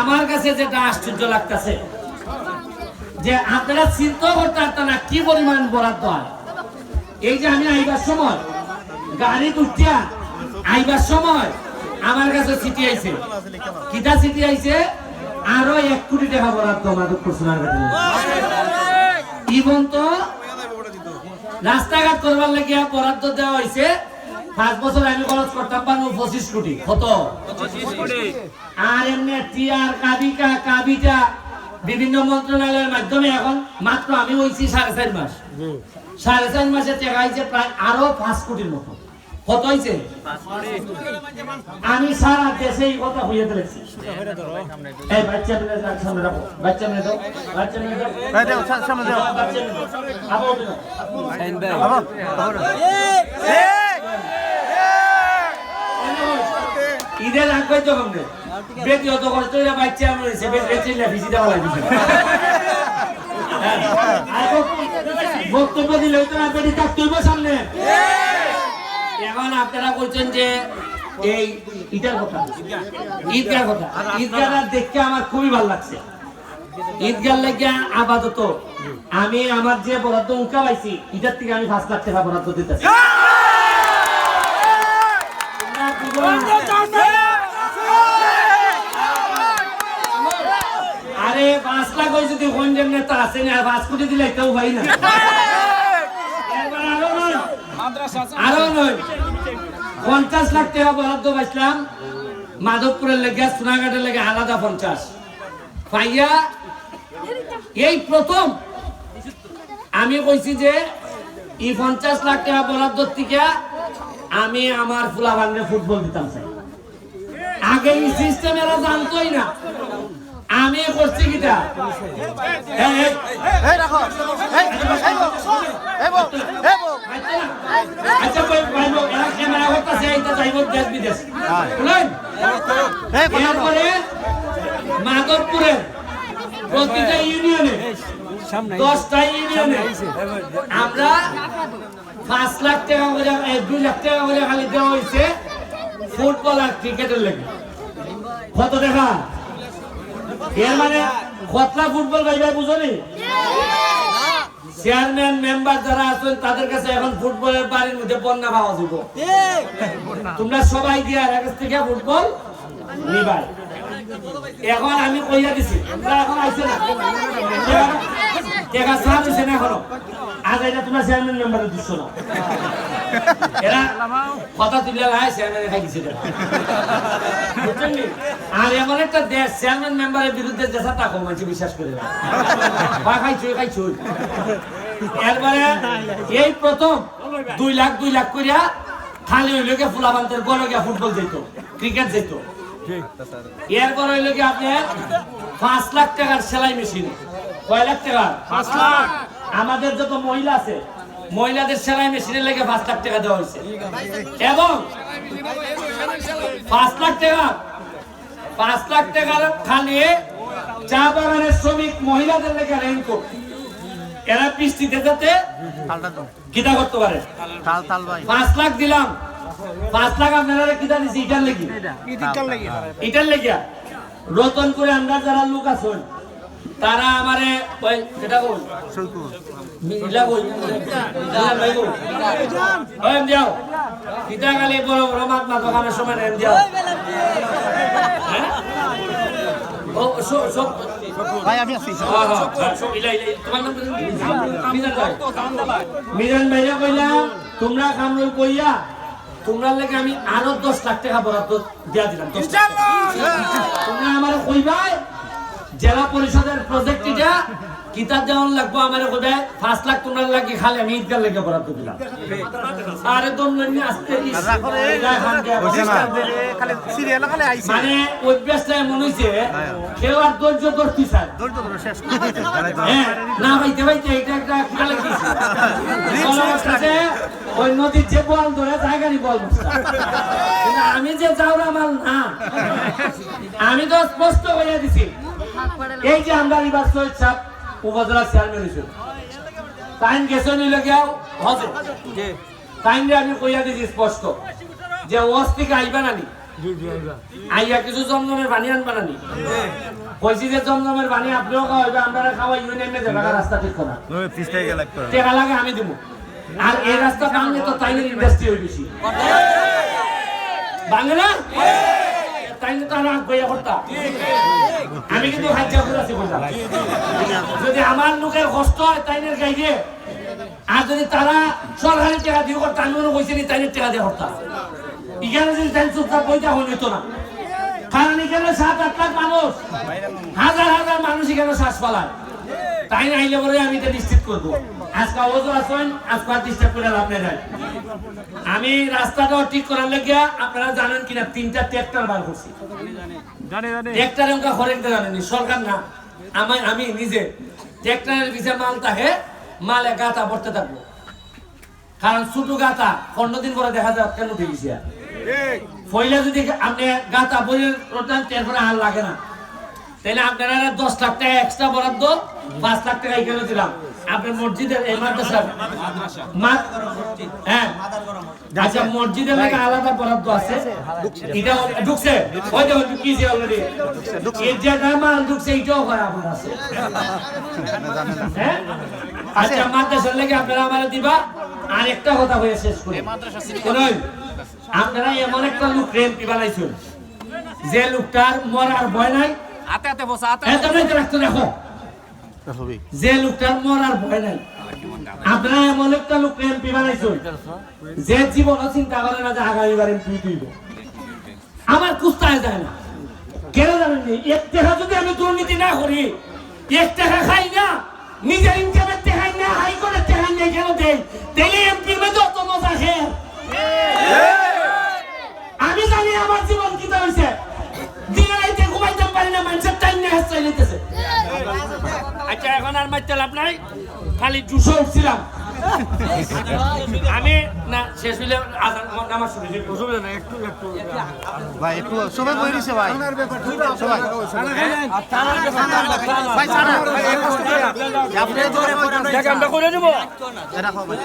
আমার কাছে যেটা আশ্চর্য লাগতেছে, যে আপনারা চিন্তা করতে পারতেন না কি পরিমাণ বরাদ্দ হয়। এই যে আমি আইবার সময়, গাড়ি উঠিয়া আইবার সময় আমার কাছে চিঠি আইছে। কিতা চিঠি আইছে? আরও এক কোটি টাকা বরাদ্দ মাধবপুর সোনারঘাটে ইবন তো রাস্তাঘাট করবার লাগিয়া বরাদ্দ দেওয়া হয়েছে পাঁচ বছর আমি খরচ করতাম পারব পঁচিশ কোটি। কত? আর এমনি টিআর কাবিকা কাবিটা বিভিন্ন মন্ত্রণালয়ের মাধ্যমে এখন মাত্র আমি হইছি সাড়ে চার মাস। সাড়ে চার মাসে টাকা হয়েছে প্রায় আরও পাঁচ কোটির মতো। কত হয়েছে? আমি সারা দেশে এই কথা হইয়া দিয়েছি এই বাচ্চা মেয়ে সামনে রাখো। বাচ্চা মেয়ে দাও বাচ্চা মেয়ে দাও ভাই দাও, সামনে দাও। বাচ্চা মেয়ে দাও তো কমনে? বেটি অত কষ্ট বাচ্চা আমি হইছে বেটি বেটি না ভিজি দেওয়া লাগবে বক্তব্য দিলে না বেটি হইব সামনে। এখন আপনারা বলছেন যে এই কথা। ঈদগার কথা। দেখতে আমার খুবই ভালো লাগছে। ঈদগার লেগে আপাতত আমি আমার যে বরাদ্দ উঙ্কা পাইছি ঈদের থেকে আমি পাঁচ লাখ টাকা বরাদ্দ দিতেছি। হন্ডের নেতা আছে না দিলে ভাই না। আরও নয়। পঞ্চাশ লাখ টাকা বরাদ্দ পাইছিলাম মাধবপুরের লেগে সোনাঘাটের লেগে আলাদা পঞ্চাশ। পাইয়া এই প্রথম। আমি কইছি যে, এই পঞ্চাশ লাখ টাকা বরাদ্দ থেকে আমি আমার ফুলা বান্ধে ফুটবল দিতাম আগে এই সিস্টেম এরা জানতোই না। আমি করছি কিটা। আচ্ছা ক্যামেরা করতেছে এইটা যাইব দেশ বিদেশ। শুনেন? এই কথা বলো। এরপরে মাধবপুরে প্রতিটা ইউনিয়নে দশটা ইউনিয়নে আমরা পাঁচ লাখ টাকা করে দুই লাখ টাকা করে খালি দেওয়া হয়েছে ফুটবল আর ক্রিকেটের লেগে। কত টাকা? এর মানে কতলা ফুটবল ভাই ভাই বুঝলি চেয়ারম্যান মেম্বার যারা আছেন, তাদের কাছে এখন ফুটবলের বাড়ির মধ্যে বন্যা পাওয়া যাব তোমরা সবাই দিয়ে আর কাছ থেকে ফুটবল নিবাই এখন আমি কইয়া দিছি, তোমরা এখন আইছে না। টাকা দিছে না এখনও? আজ এটা তোমরা চেয়ারম্যান মেম্বারে দিচ্ছ না। এরা কথা তুলে লাই চেয়ারম্যানে খাই দিছে টাকা। বুঝছেন নি? আর এমন একটা দেশ চেয়ারম্যান মেম্বারের বিরুদ্ধে দেশা তাকো মানুষ বিশ্বাস করে না। বা খাইছই খাইছই এরপরে এই প্রথম দুই লাখ দুই লাখ করিয়া খালি হইল গিয়া ফুলাবান্তের বড় গিয়া ফুটবল যেত ক্রিকেট যেত এরপর হইল কি আপনার পাঁচ লাখ টাকার সেলাই মেশিন কয় লাখ টাকা পাঁচ লাখ আমাদের যত মহিলা আছে মহিলাদের সেলাই মেশিনের লেগে পাঁচ লাখ টাকা দেওয়া হয়েছে। এবং পাঁচ লাখ টাকা পাঁচ লাখ টাকার খালি চা বাগানের শ্রমিক মহিলাদের লেগে রেইনকোট এরা বৃষ্টিতে যাতে গীতা করতে পারে। পাঁচ লাখ দিলাম। পাঁচ লাখ আপনারা কিতা দিছি এটার লেগে। এটার লেগে। রতন করে আমরা যারা লোক আছেন তারা আমারে ওই এটা কই ইলা ভাইয়া কইলাম তোমরা কামরুল কইয়া তোমরা লেগে আমি আরও দশ লাখ টাকা বরাদ্দ দিয়া দিলাম। তোমরা আমার কইবাই জেলা পরিষদের প্রজেক্ট কিতাব যেমন লাগবো আমার কইবে পাঁচ লাখ তোমার লাগি খালি আমি ঈদগার লেগে বরাদ্দ দিলাম। আরে তোমরা আসতে না। খালি খালি। মানে অভ্যাসটা এমন হয়েছে কেউ আর ধৈর্য ধরতে ধৈর্য ধরো, শেষ। হ্যাঁ, না ভাইতে ভাইতে এটা একটা হচ্ছে, ওই নদীর যে বল ধরে বল আমি যে যাওরা মাল না আমি তো স্পষ্ট হয়ে দিছি। এই যে আমরা রিভার সৈয়দ সাহেব উপজেলা চেয়ারম্যান হিসেবে টাইম গেছে নিলে গিয়াও হজে টাইম আমি কইয়া দিছি স্পষ্ট যে ওয়াজ থেকে আইবা নানি আইয়া কিছু জমজমের পানি আন বানানি কইছি যে জমজমের পানি আপনিও খাওয়াইবে আমরা খাওয়াই ইউনিয়ন মে দেবা রাস্তা ঠিক করা। টেকা লাগে আমি দিব আর এই রাস্তা বাংলে তো তাইনের ইন্ডাস্ট্রি হই বেশি। বাংলা তাইনে তো গইয়া আমি কিন্তু হাজ্জা যদি আমার লোকের কষ্ট হয় তাইনের গাইবে। আর যদি তারা সরকারি টাকা দিয়ে করতে, আমি মনে কইছি তাইনের টাকা দিয়ে করতা। এখানে যদি তাই চুপচাপ বইটা হইতো না। কারণ এখানে সাত, আট লাখ মানুষ। হাজার হাজার মানুষ এখানে শ্বাস পালায় তাই আইলে পরে আমি এটা নিশ্চিত করব। আজকে ওজন আসেন আজকে ডিস্টার্ব করে লাভ নেই আমি রাস্তাটাও ঠিক করার লেগিয়া আপনারা জানেন কিনা তিনটা ট্রাক্টর বার করছি। ট্রাক্টর অঙ্কা হরেকটা জানেনি সরকার না। আমি আমি নিজে ট্রাক্টরের পিছিয়ে মাল থাকে মালে গাতা ভরতে থাকব। কারণ ছোট গাতা পনেরো দিন পরে দেখা যায় কেন উঠে আর। ফইলে যদি আপনি গাতা বইয়ে রোটান তারপরে আর লাগে না। তাহলে আপনারা দশ লাখ টাকা এক্সট্রা বরাদ্দ পাঁচ লাখ টাকা এখানে দিলাম। আপনার মসজিদের এই মাদ্রাসা? হ্যাঁ। আচ্ছা মসজিদের আলাদা বরাদ্দ আছে। এটা ঢুকছে। ওই দেখো ঢুকিয়েছে অলরেডি এর যেটা মাল ঢুকছে এটাও হয় আপনার আছে হ্যাঁ? আচ্ছা মাদ্রাসার লেগে আপনারা আমার দিবা। আর একটা কথা হয়ে শেষ করি। আপনারা এমন একটা লোক বানাইছেন? যে লোকটার মরার ভয় নাই? হাতে হাতে বসা হাতে এত নাই তো রাখতে দেখো যে লোকটার মরার ভয় নাই। আপনারা এমন একটা লোক এমপি বানাইছেন যে জীবনও চিন্তা করে না যে আগামীবার এমপি দিব আমার কুস্তায় যায় না। কেন জানেন এক টাকা যদি আমি দুর্নীতি না করি এক টাকা খাই না নিজের ইনকামের টাকাই না হাইকোর্টের টাকাই না কেন দেই? তাইলে এমপির মধ্যে অত মজা খেয়ে। আমি জানি আমার জীবন কি হয়েছে দিনে রাইতে ঘুমাইতে পারি না মানুষের টাইম আচ্ছা এখন আর মারতে লাভ নাই। খালি জুসো। উঠছিলাম। আমি না শেষ হইলে নামাজ শুরু অসুবিধা নাই একটু একটু ভাই একটু সবাই বই দিছে ভাই। সবাই। ভাই ছাড়া ভাই এই কষ্ট করে আপনি জোরে আমরা করে দেবো এটা খাও ভাই